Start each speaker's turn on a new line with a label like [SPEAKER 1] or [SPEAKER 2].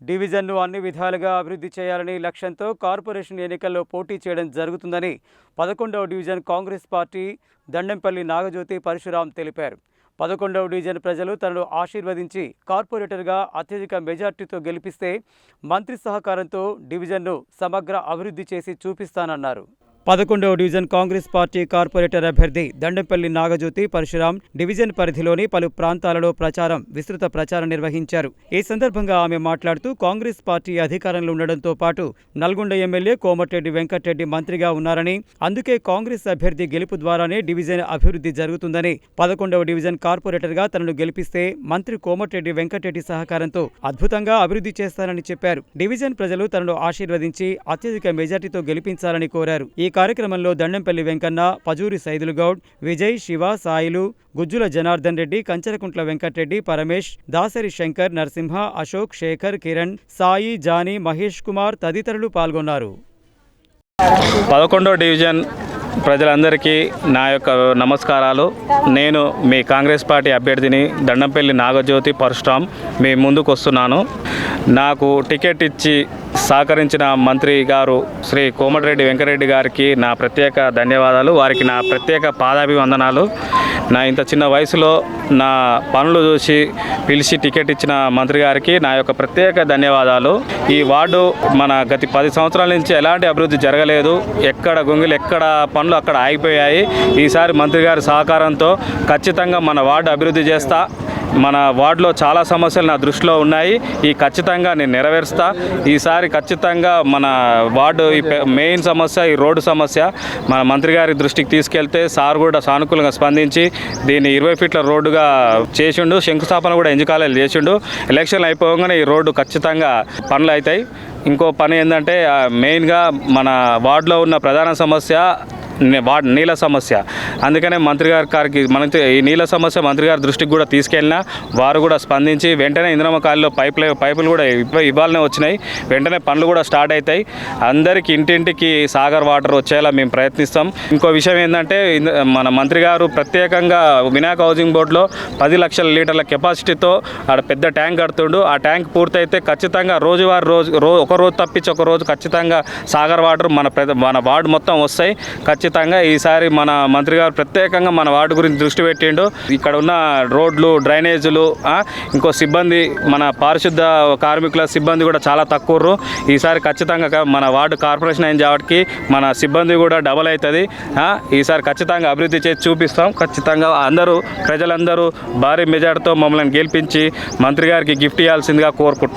[SPEAKER 1] డివిజన్ను అన్ని విధాలుగా అభివృద్ధి చేయాలని లక్ష్యంతో కార్పొరేషన్ ఎన్నికల్లో పోటీ చేయడం జరుగుతుందని పదకొండవ division Congress party Dandempalli Nagajyothi Parasuram తెలిపారు. పదకొండవ డివిజన్ ప్రజలు తనను ఆశీర్వదించి కార్పొరేటర్గా అత్యధిక మెజార్టీతో గెలిపిస్తే మంత్రి సహకారంతో డివిజన్ను సమగ్ర అభివృద్ధి చేసి చూపిస్తానన్నారు. పదకొండవ డివిజన్ కాంగ్రెస్ పార్టీ కార్పొరేటర్ అభ్యర్థి దండంపల్లి నాగజ్యోతి పరశురాం డివిజన్ పరిధిలోని పలు ప్రాంతాలలో ప్రచారం విస్తృత ప్రచారం నిర్వహించారు. ఈ సందర్భంగా ఆమె మాట్లాడుతూ కాంగ్రెస్ పార్టీ అధికారంలో ఉండడంతో పాటు నల్గొండ ఎమ్మెల్యే కోమటిరెడ్డి వెంకటరెడ్డి మంత్రిగా ఉన్నారని అందుకే కాంగ్రెస్ అభ్యర్థి గెలుపు ద్వారానే డివిజన్ అభివృద్ధి జరుగుతుందని పదకొండవ డివిజన్ కార్పొరేటర్గా తనను గెలిపిస్తే మంత్రి కోమటిరెడ్డి వెంకటరెడ్డి సహకారంతో అద్భుతంగా అభివృద్ధి చేస్తానని చెప్పారు. డివిజన్ ప్రజలు తనను ఆశీర్వదించి అత్యధిక మెజార్టీతో గెలిపించాలని కోరారు. ఈ కార్యక్రమంలో దండంపల్లి వెంకన్న పజూరి సైదులు గౌడ్ విజయ్ శివ సాయిలు గుజ్జుల జనార్దన్ రెడ్డి కంచరకుంట్ల వెంకటరెడ్డి పరమేష్ దాసరి శంకర్ నరసింహ అశోక్ శేఖర్ కిరణ్ సాయి జానీ మహేష్ కుమార్ తదితరులు పాల్గొన్నారు.
[SPEAKER 2] పదకొండో డివిజన్ ప్రజలందరికీ నా యొక్క నమస్కారాలు. నేను మీ కాంగ్రెస్ పార్టీ అభ్యర్థిని దండంపల్లి నాగజ్యోతి పరశురామ్ మీ ముందుకు వస్తున్నాను. నాకు టికెట్ ఇచ్చి సహకరించిన మంత్రి గారు శ్రీ కోమటిరెడ్డి వెంకరెడ్డి గారికి నా ప్రత్యేక ధన్యవాదాలు. వారికి నా ప్రత్యేక పాదాభివందనాలు. నా ఇంత చిన్న వయసులో నా పనులు చూసి పిలిచి టికెట్ ఇచ్చిన మంత్రి గారికి నా యొక్క ప్రత్యేక ధన్యవాదాలు. ఈ వార్డు మన గత పది సంవత్సరాల నుంచి ఎలాంటి అభివృద్ధి జరగలేదు. ఎక్కడ గొంగిలు ఎక్కడ పనులు అక్కడ ఆగిపోయాయి. ఈసారి మంత్రి గారి సహకారంతో ఖచ్చితంగా మన వార్డు అభివృద్ధి చేస్తా. మన వార్డులో చాలా సమస్యలు నా దృష్టిలో ఉన్నాయి. ఈ ఖచ్చితంగా నేను నెరవేరుస్తా. ఈసారి ఖచ్చితంగా మన వార్డు ఈ మెయిన్ సమస్య ఈ రోడ్డు సమస్య మన మంత్రి గారి దృష్టికి తీసుకెళ్తే సార్ కూడా సానుకూలంగా స్పందించి దీన్ని ఇరవై ఫీట్ల రోడ్డుగా చేసిండు. శంకుస్థాపన కూడా ఎంచుకాలేదు చేసిండు. ఎలక్షన్లు అయిపోగానే ఈ రోడ్డు ఖచ్చితంగా పనులు అవుతాయి. ఇంకో పని ఏంటంటే మెయిన్గా మన వార్డులో ఉన్న ప్రధాన సమస్య వాడ నీళ్ళ సమస్య. అందుకనే మంత్రి గారి గారికి మన ఈ నీళ్ళ సమస్య మంత్రి గారి దృష్టికి కూడా తీసుకెళ్ళినా వారు కూడా స్పందించి వెంటనే ఇంద్రమ్మ కాలిలో పైప్ పైపులు కూడా ఇవ్వ- ఇవ్వాలనే వచ్చినాయి. వెంటనే పనులు కూడా స్టార్ట్ అవుతాయి అందరికీ ఇంటింటికి సాగర్ వాటర్ వచ్చేలా మేము ప్రయత్నిస్తాం. ఇంకో విషయం ఏంటంటే ఇంద- మన మంత్రి గారు ప్రత్యేకంగా వినాయక హౌసింగ్ బోర్డులో పది లక్షల లీటర్ల కెపాసిటీతో ఆడ పెద్ద ట్యాంక్ కడుతుండు. ఆ ట్యాంక్ పూర్తయితే ఖచ్చితంగా రోజువారి రోజు రో ఒక రోజు తప్పించి ఒక రోజు ఖచ్చితంగా సాగర్ వాటర్ మన పెద్ద మన వార్డు మొత్తం వస్తాయి. ఖచ్చితంగా ఖచ్చితంగా ఈసారి మన మంత్రి గారు ప్రత్యేకంగా మన వార్డు గురించి దృష్టి పెట్టిండు. ఇక్కడ ఉన్న రోడ్లు డ్రైనేజీలు ఇంకో సిబ్బంది మన పారిశుద్ధ కార్మికుల సిబ్బంది కూడా చాలా తక్కువ ఈసారి ఖచ్చితంగా మన వార్డు కార్పొరేషన్ అయిన కాబట్టి మన సిబ్బంది కూడా డబల్ అవుతుంది ఈసారి ఖచ్చితంగా అభివృద్ధి చేసి చూపిస్తాం. ఖచ్చితంగా అందరూ ప్రజలందరూ భారీ మెజార్టీతో మమ్మల్ని గెలిపించి మంత్రి గారికి గిఫ్ట్ ఇవ్వాల్సిందిగా కోరుకుంటున్నాం.